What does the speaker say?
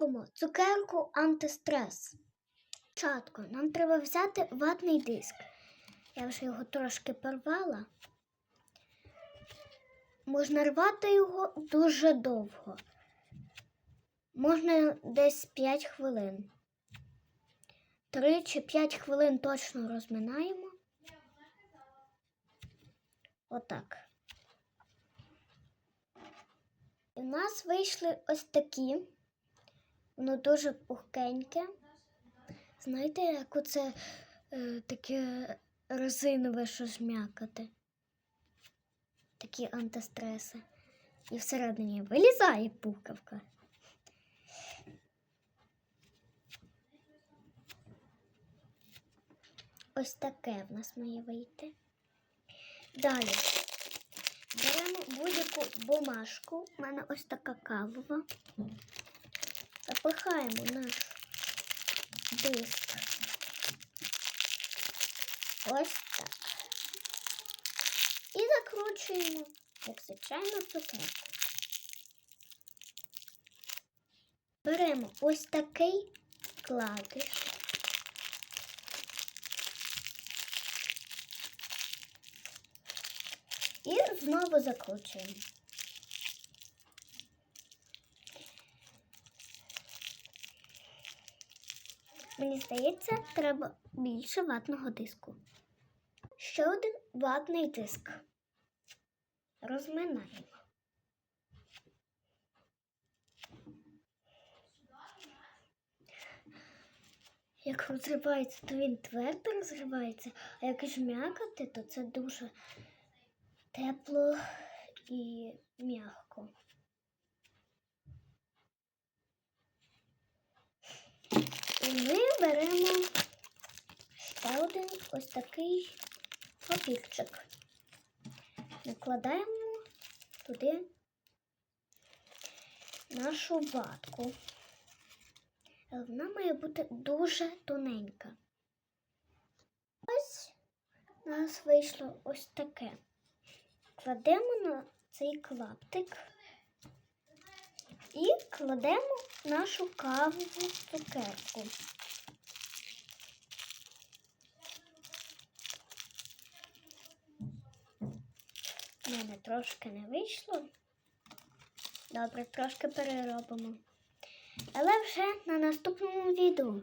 Робимо цукерку антистрес. Спочатку нам треба взяти ватний диск. Я вже його трошки порвала. Можна рвати його дуже довго. Можна десь 5 хвилин. 3 чи 5 хвилин точно розминаємо. Отак. І в нас вийшли ось такі. Воно дуже пухкеньке. Знаєте, як оце е, таке резинове, що зм'якати. Такі антистреси. І всередині вилізає пукавка. Ось таке в нас має вийти. Далі беремо будь-яку бумажку. У мене ось така кавова. Запихаємо наш диск. Ось так. І закручуємо, як звичайно, цукерку. Беремо ось такий кладиш. І знову закручуємо. Здається, треба більше ватного диску. Ще один ватний диск. Розминаємо. Як розривається, то він твердо розривається, а як жмякати, то це дуже тепло і м'яко. І ми беремо ще один ось такий папірчик. Накладаємо туди нашу ватку. Вона має бути дуже тоненька. Ось у нас вийшло ось таке. Кладемо на цей клаптик і кладемо нашу кавову цукерку. Мене трошки не вийшло. Добре, трошки переробимо. Але вже на наступному відео.